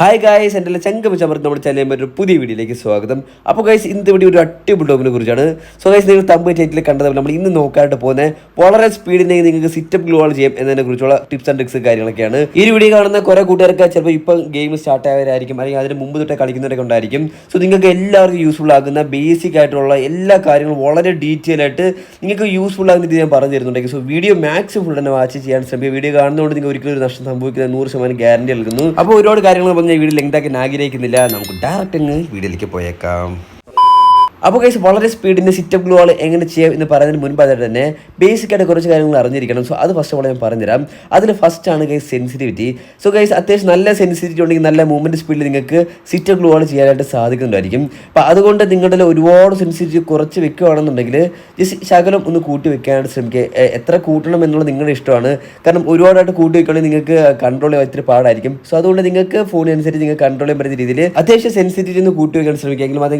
Hi guys എന്റെ ചങ്ക ചമർന്ന് നമ്മുടെ ചാനലിൽ ഒരു പുതിയ വീഡിയോയിലേക്ക് സ്വാഗതം. അപ്പോൾ ഗൈസ് ഇന്ന് വീഡിയോ ഒരു അടിപൊളി ടോപ്പിനെ കുറിച്ചാണ്. സോ ഗൈസ് നിങ്ങൾ തമ്പ് ടൈറ്റിൽ കണ്ടത് നമ്മൾ ഇന്ന് നോക്കാനായിട്ട് പോകുന്നത് വളരെ സ്പീഡിൽ നിങ്ങൾക്ക് സിറ്റപ്പ് ഗ്ലോൾ ചെയ്യാം എന്നതിനെ കുറിച്ചുള്ള ടിപ്സ് ആൻഡ് ട്രിക്സ് കാര്യങ്ങളൊക്കെയാണ്. ഈ വീഡിയോ കാണുന്ന കുറേ കൂട്ടുകാർക്ക് ചിലപ്പോൾ ഇപ്പോൾ ഗെയിം സ്റ്റാർട്ട് ആയവരായിരിക്കും അല്ലെങ്കിൽ അതിന് മുമ്പ് തൊട്ടേ കളിക്കുന്നവരൊക്കെ ഉണ്ടായിരിക്കും. സോ നിങ്ങൾക്ക് എല്ലാവർക്കും യൂസ്ഫുൾ ആകുന്ന ബേസിക് ആയിട്ടുള്ള എല്ലാ കാര്യങ്ങളും വളരെ ഡീറ്റെയിൽ ആയിട്ട് നിങ്ങൾക്ക് യൂസ്ഫുൾ ആകുന്ന രീതി ഞാൻ പറഞ്ഞു തരുന്നുണ്ടെങ്കിൽ സോ വീഡിയോ മാക്സിമം ഫുൾ തന്നെ വാച്ച് ചെയ്യാൻ ശ്രമിക്കുക. വീഡിയോ കാണുന്നതുകൊണ്ട് നിങ്ങൾക്ക് ഒരിക്കലും ഒരു നഷ്ടം സംഭവിക്കുന്ന നൂറ് ശതമാനം ഗ്യാരണ്ടി നൽകുന്നു. അപ്പോൾ ഒരുപാട് കാര്യങ്ങൾ പറഞ്ഞ വീഡിയോ ലെങ്താക്കാൻ ആഗ്രഹിക്കുന്നില്ല നമുക്ക് ഡയറക്റ്റ് അങ്ങ് വീഡിയോയിലേക്ക് പോയേക്കാം. അപ്പോൾ കേസ് വളരെ സ്പീഡിന്റെ സിറ്റപ്പ് ഗ്ലൂ ആൾ എങ്ങനെ ചെയ്യാം എന്ന് പറയുന്നതിന് മുൻപായിട്ട് തന്നെ ബേസിക് ആയിട്ട് കുറച്ച് കാര്യങ്ങൾ അറിഞ്ഞിരിക്കണം. സോ അത് ഫസ്റ്റ് ഓൾ ഞാൻ പറഞ്ഞുതരാം. അതിൽ ഫസ്റ്റ് ആണ് ഗൈസ് സെൻസിറ്റിവിറ്റി സോ ഗൈസ് അത്യാവശ്യം നല്ല സെൻസിറ്റിവിറ്റി ഉണ്ടെങ്കിൽ നല്ല മൂവ്മെന്റ് സ്പീഡിൽ നിങ്ങൾക്ക് സിറ്റപ്പ് ഗ്ലൂ ആൾ ചെയ്യാനായിട്ട് സാധിക്കുന്നുണ്ടായിരിക്കും അപ്പോൾ അതുകൊണ്ട് നിങ്ങളുടെ ഒരുപാട് സെൻസിറ്റിവിറ്റി കുറച്ച് വെക്കുകയാണെന്നുണ്ടെങ്കിൽ ജസ്റ്റ് ശകലം ഒന്ന് കൂട്ടി വെക്കാനായിട്ട് ശ്രമിക്കുക. എത്ര കൂട്ടണം എന്നുള്ളത് നിങ്ങളുടെ ഇഷ്ടമാണ്. കാരണം ഒരുപാടായിട്ട് കൂട്ടി വെക്കുകയാണെങ്കിൽ നിങ്ങൾക്ക് കൺട്രോൾ ചെയ്യാൻ ഒത്തിരി പാടായിരിക്കും. സോ അതുകൊണ്ട് നിങ്ങൾക്ക് ഫോണിനനുസരിച്ച് നിങ്ങൾക്ക് കൺട്രോൾ ചെയ്യാൻ പറ്റുന്ന രീതിയിൽ അത്യാവശ്യം സെൻസിറ്റിവിറ്റി ഒന്ന് കൂട്ടി വെക്കാൻ ശ്രമിക്കുക. എങ്കിലും അത്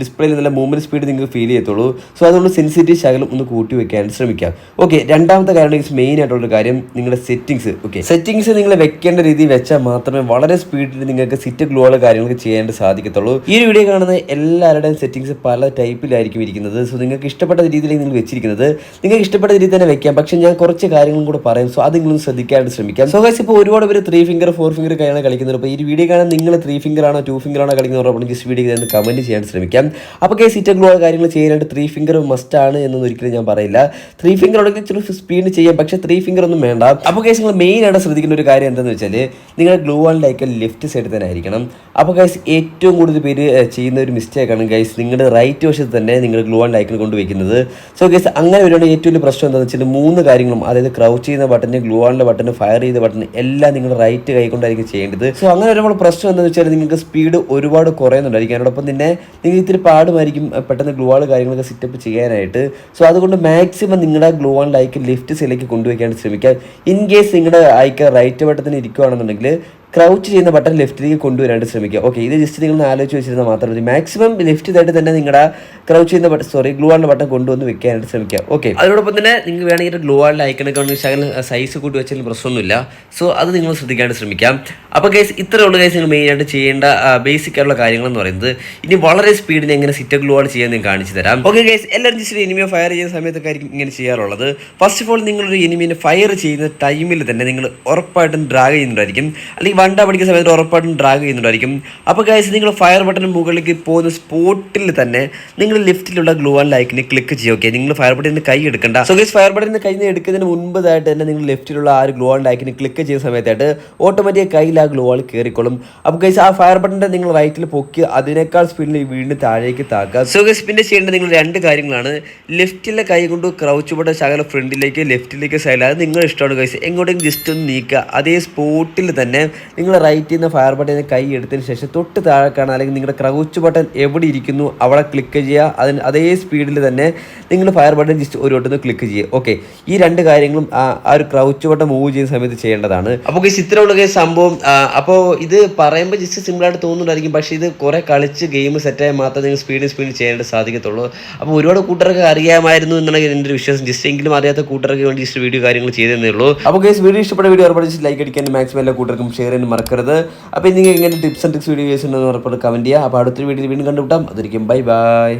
ഡിസ്പ്ലേയിൽ നല്ല മൂവ്മെന്റ് സ്പീഡ് നിങ്ങൾക്ക് ഫീൽ ചെയ്യത്തുള്ളൂ. സോ അതുകൊണ്ട് സെൻസിറ്റിവിറ്റി ശകലം ഒന്ന് കൂട്ടി വെക്കാൻ ശ്രമിക്കാം. ഓക്കെ രണ്ടാമത്തെ കാര്യം മെയിൻ ആയിട്ടുള്ള കാര്യം നിങ്ങളുടെ സെറ്റിങ്സ് ഓക്കെ സെറ്റിങ്സ് നിങ്ങൾ വെക്കേണ്ട രീതി വെച്ചാൽ മാത്രമേ വളരെ സ്പീഡിൽ നിങ്ങൾക്ക് സിറ്റ് ഗ്ലോയുള്ള കാര്യങ്ങൾക്ക് ചെയ്യാൻ സാധിക്കത്തുള്ളൂ. ഈ വീഡിയോ കാണുന്ന എല്ലാവരുടെയും സെറ്റിങ്സ് പല ടൈപ്പിലായിരിക്കും ഇരിക്കുന്നത്. സോ നിങ്ങൾക്ക് ഇഷ്ടപ്പെട്ട രീതിയിൽ നിങ്ങൾ വെച്ചിരിക്കുന്നത്. നിങ്ങൾക്ക് ഇഷ്ടപ്പെട്ട രീതി തന്നെ വെക്കാം. പക്ഷെ ഞാൻ കുറച്ച് കാര്യങ്ങളും കൂടെ പറയും. സോ അത് നിങ്ങളൊന്ന് ശ്രദ്ധിക്കാനായിട്ട് ശ്രമിക്കാം. സോ ഗൈസ് ഇപ്പോൾ ഒരുപാട് പേര് ത്രീ ഫിംഗർ ഫോർ ഫിംഗർ കൈയാണ് കളിക്കുന്നത്. അപ്പോൾ ഈ വീഡിയോ കാണാൻ നിങ്ങൾ ത്രീ ഫിംഗർ ആണോ ടു ഫിംഗർ ആണോ ഉറപ്പാണെങ്കിൽ ജസ്റ്റ് വീഡിയോ കമന്റ് ചെയ്യാൻ ശ്രമിക്കാം. അപ്പോൾ ഗൈസ് സിറ്റ് ഗ്ലോ കാര്യങ്ങൾ ചെയ്യാനായിട്ട് ത്രീ ഫിംഗർ മസ്റ്റ് ആണ് എന്നൊന്നും ഒരിക്കലും ഞാൻ പറയില്ല. ത്രീ ഫിംഗർ ഉണ്ടെങ്കിൽ ചില സ്പീഡ് ചെയ്യാം. പക്ഷേ ത്രീ ഫിംഗർ ഒന്നും വേണ്ട. അപ്പോൾ കേസ് നിങ്ങൾ മെയിൻ ആയിട്ട് ശ്രദ്ധിക്കുന്ന ഒരു കാര്യം എന്താണെന്ന് വെച്ചാൽ നിങ്ങൾ ഗ്ലൂ ആൻഡ് ലെഫ്റ്റ് സൈഡിൽ തന്നെ ആയിരിക്കണം. അപ്പോൾ ഗൈസ് ഏറ്റവും കൂടുതൽ പേര് ചെയ്യുന്ന ഒരു മിസ്റ്റേക്കാണ് ഗൈസ് നിങ്ങളുടെ റൈറ്റ് വശത്ത് തന്നെ നിങ്ങൾ ഗ്ലൂ ആൻഡ് കൊണ്ട് കൊണ്ടുവയ്ക്കുന്നത് സോ ഗൈസ് അങ്ങനെ വരുവാണെങ്കിൽ ഏറ്റവും വലിയ പ്രശ്നം എന്താണെന്ന് വെച്ചാൽ മൂന്ന് കാര്യങ്ങളും അതായത് ക്രൗച്ച് ചെയ്യുന്ന button glue and button fire ചെയ്ത ബട്ടൺ എല്ലാം നിങ്ങൾ റൈറ്റ് കൈ കൊണ്ടായിരിക്കും ചെയ്യേണ്ടത്. സോ അങ്ങനെ വരുമ്പോൾ പ്രശ്നം എന്താണെന്ന് വെച്ചാൽ നിങ്ങൾക്ക് സ്പീഡ് ഒരുപാട് കുറയുന്നുണ്ടായിരിക്കും. അതോടൊപ്പം തന്നെ നിങ്ങൾ ഇത്തിരി പാടുമായിരിക്കും അഹ് പെട്ടെന്ന് ഗ്ലൂ ആൾ കാര്യങ്ങളൊക്കെ സെറ്റപ്പ് ചെയ്യാനായിട്ട്. സോ അതുകൊണ്ട് മാക്സിമം നിങ്ങളുടെ ഗ്ലൂ ആൻഡ് ലൈക്ക് ലെഫ്റ്റ് സൈഡിലേക്ക് കൊണ്ടുവയ്ക്കാൻ ശ്രമിക്കുക ഇൻ കേസ് നിങ്ങളുടെ ഐക്ക് റൈറ്റ് വട്ടത്തിന് ഇരിക്കുകയാണെന്നുണ്ടെങ്കിൽ ക്രൗച്ച് ചെയ്യുന്ന ബട്ടൺ ലെഫ്റ്റിലേക്ക് കൊണ്ടുവരാനായിട്ട് ശ്രമിക്കുക. ഓക്കെ ഇത് ജസ്റ്റ് നിങ്ങൾ ആലോചിച്ച് വെച്ചിരുന്നാൽ മാത്രം മതി. മാക്സിമം ലെഫ്റ്റ് ഇതായിട്ട് തന്നെ നിങ്ങളുടെ ക്രൗച്ച് ചെയ്യുന്ന ബട്ടൺ സോറി ഗ്ലൂ ആണ് ബട്ടൺ കൊണ്ടുവന്ന് വെക്കാനായിട്ട് ശ്രമിക്കുക. ഓക്കെ അതോടൊപ്പം തന്നെ നിങ്ങൾക്ക് വേണമെങ്കിൽ ഗ്ലൂ ആണ്ട് ഐക്കണൊക്കെ ഉണ്ടെങ്കിൽ ശകലം സൈസ് കൂട്ടി വെച്ചാലും പ്രശ്നമൊന്നുമില്ല. സോ അത് നിങ്ങൾ ശ്രദ്ധിക്കാനായിട്ട് ശ്രമിക്കാം. അപ്പോൾ ഗൈസ് ഉള്ളൂ ഗൈസ് നിങ്ങൾ മെയിനായിട്ട് ചെയ്യേണ്ട ബേസിക് ആയിട്ടുള്ള കാര്യങ്ങൾ എന്ന് പറയുന്നത്. ഇനി വളരെ സ്പീഡിൽ എങ്ങനെ സിറ്റ ഗ്ലൂ ആണ് ചെയ്യാൻ ഞാൻ കാണിച്ചു തരാം. ഓക്കെ ഗൈസ് എല്ലാവരും ജസ്റ്റ് എനിമിയെ ഫയർ ചെയ്യുന്ന സമയത്തൊക്കെ ആയിരിക്കും ഇങ്ങനെ ചെയ്യാറുള്ളത്. ഫസ്റ്റ് ഓഫ് ഓൾ നിങ്ങളൊരു എനിമിനെ ഫയർ ചെയ്യുന്ന ടൈമിൽ തന്നെ നിങ്ങൾ ഉറപ്പായിട്ടും ഡ്രാഗ് ചെയ്യുന്നുണ്ടായിരിക്കും. അല്ലെങ്കിൽ വണ്ട പഠിക്കുന്ന സമയത്ത് ഉറപ്പായിട്ടും ഡ്രാഗ് ചെയ്യുന്നുണ്ടായിരിക്കും. അപ്പോൾ ഗൈസ് നിങ്ങൾ ഫയർ ബട്ടൺ മുകളിലേക്ക് പോകുന്ന സ്പോട്ടിൽ തന്നെ നിങ്ങൾ ലെഫ്റ്റിലുള്ള ഗ്ലൂ ആൻഡ് ലൈക്കിനെ ക്ലിക്ക് ചെയ്യുക ഓക്കെ നിങ്ങൾ ഫയർ ബട്ടണിന് കൈ എടുക്കണ്ട. സോ ഗൈസ് ഫയർ ബട്ടണിന് കൈ എടുക്കുന്നതിന് മുൻപതായിട്ട് തന്നെ നിങ്ങൾ ലെഫ്റ്റിലുള്ള ആ ഒരു ഗ്ലൂ ആൻഡ് ലൈക്കിനെ ക്ലിക്ക് ചെയ്യുന്ന സമയത്തായിട്ട് ഓട്ടോമാറ്റിക് കയ്യിൽ ആ ഗ്ലൂ ആൾ കയറിക്കോളും അപ്പോൾ ഗൈസ് ആ ഫയർ ബട്ടണിന്റെ നിങ്ങൾ റൈറ്റിൽ പൊക്കി അതിനേക്കാൾ സ്പീഡിൽ വീണ്ടും താഴേക്ക് താക്കുക. സോ ഗൈസ് പിന്നെ ചെയ്യേണ്ടത് നിങ്ങൾ രണ്ട് കാര്യങ്ങളാണ്. ലെഫ്റ്റിലെ കൈ കൊണ്ട് ക്രൗച്ച് ബട്ടൺ ശകലം ഫ്രണ്ടിലേക്ക് ലെഫ്റ്റിലേക്ക് സൈഡിൽ അത് നിങ്ങളുടെ ഇഷ്ടമാണ് ഗൈസ് എങ്ങോട്ടെങ്കിലും ജസ്റ്റ് ഒന്ന് നീക്കുക. അതേ സ്പോട്ടിൽ തന്നെ നിങ്ങൾ റൈറ്റ് നിന്ന് ഫയർ ബട്ടണിൽ കൈ എടുത്തതിന് ശേഷം തൊട്ട് താഴെ കാണാൻ അല്ലെങ്കിൽ നിങ്ങളുടെ ക്രൗച്ച് ബട്ടൺ എവിടെ ഇരിക്കുന്നു അവിടെ ക്ലിക്ക് ചെയ്യുക. അതിന് അതേ സ്പീഡിൽ തന്നെ നിങ്ങൾ ഫയർ ബട്ടൺ ജസ്റ്റ് ഒരു വട്ടം ക്ലിക്ക് ചെയ്യുക. ഓക്കെ ഈ രണ്ട് കാര്യങ്ങളും ആ ഒരു ക്രൗച്ച് ബട്ടൺ മൂവ് ചെയ്യുന്ന സമയത്ത് ചെയ്യേണ്ടതാണ്. അപ്പോൾ ഈ ചിത്രമുള്ള സംഭവം. അപ്പോൾ ഇത് പറയുമ്പോൾ ജസ്റ്റ് സിമ്പിളായിട്ട് തോന്നുന്നുണ്ടായിരിക്കും. പക്ഷേ ഇത് കുറേ കളിച്ച് ഗെയിം സെറ്റായി മാത്രമേ നിങ്ങൾ സ്പീഡ് സ്പീഡ് ചെയ്യാനായിട്ട് സാധിക്കത്തുള്ളൂ. അപ്പോൾ ഒരുപാട് കൂട്ടർക്ക് അറിയാമായിരുന്നു എന്നാണ് എന്റെ ഒരു വിശ്വാസം. ജസ്റ്റ് എങ്കിലും അറിയാത്ത കൂട്ടർക്ക് വേണ്ടി ജസ്റ്റ് വീഡിയോ കാര്യങ്ങൾ ചെയ്തേ ഉള്ളൂ. അപ്പോൾ ഗൈസ് വീഡിയോ ഇഷ്ടപ്പെട്ട വീഡിയോ ജസ്റ്റ് ലൈക്ക് അടിക്കാൻ മാക്സിമം എല്ലാ കൂട്ടർക്കും ഷെയർ ചെയ്യാൻ മറക്കരുത്. അപ്പോൾ നിങ്ങൾക്ക് ഇങ്ങനെ ടിപ്സ് ആൻഡ് ട്രിക്സ് വീഡിയോസ് ഉണ്ടെന്ന് ഉറപ്പായിട്ട് കമന്റ് ചെയ്യുക അപ്പോൾ അടുത്തൊരു വീഡിയോയിൽ വീണ്ടും കണ്ടുപിട്ടാം അതിരിക്കും ബൈ ബൈ